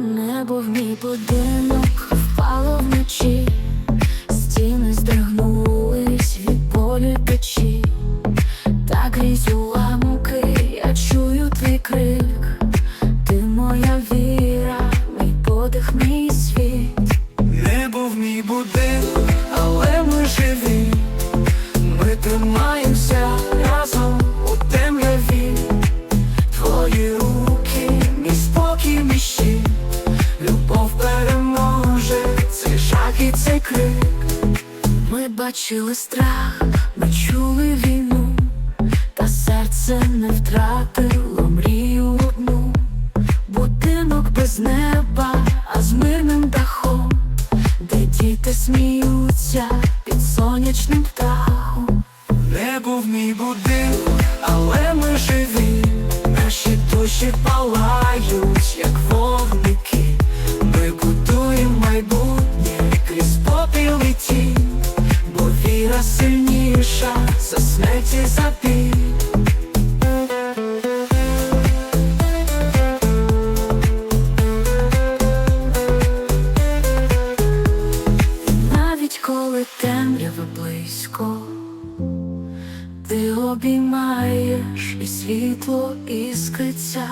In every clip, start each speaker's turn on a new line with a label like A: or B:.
A: Небо в мій будинок впало вночі, стіни здригнулись від болю печі, та крізь уламки я чую твій крик, ти моя віра, мій подих, мій світ.
B: Небо в мій будинок, цей крик.
A: Ми бачили страх, ми чули війну, та серце не втратило мрію одну. Будинок без неба, а з мирним дахом, де діти сміються під сонячним птахом.
B: Небо в мій будинок, але ми живі. Наші душі палають, як вогники. Ми будуємо майбутнє віра сильніша за смерть і за біль.
A: Навіть коли темрява близько, ти обіймаєш і світло іскриться.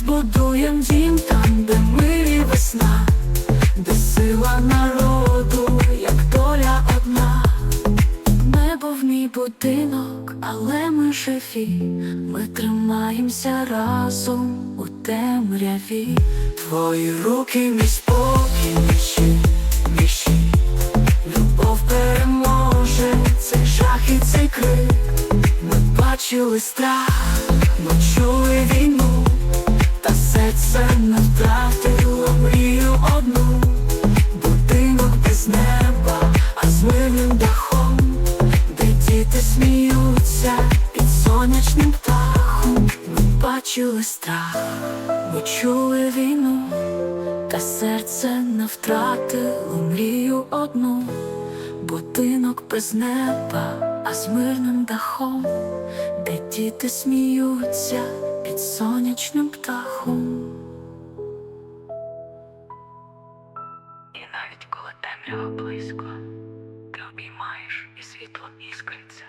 A: Збудуєм дім там, де мир і весна, де сила народу, як доля одна. Небо в мій будинок, але ми живі. Ми тримаємося разом у темряві.
B: Твої руки, мій спокій, мій щит. Любов переможе цей жах і цей крик. Ми бачили страх, ми чули сонячним птахом.
A: Ми бачили страх, ми чули війну, та серце не втратило мрію одну. Будинок без неба, а з мирним дахом, де діти сміються навіть коли темрява близько, ти обіймаєш і світло іскриться.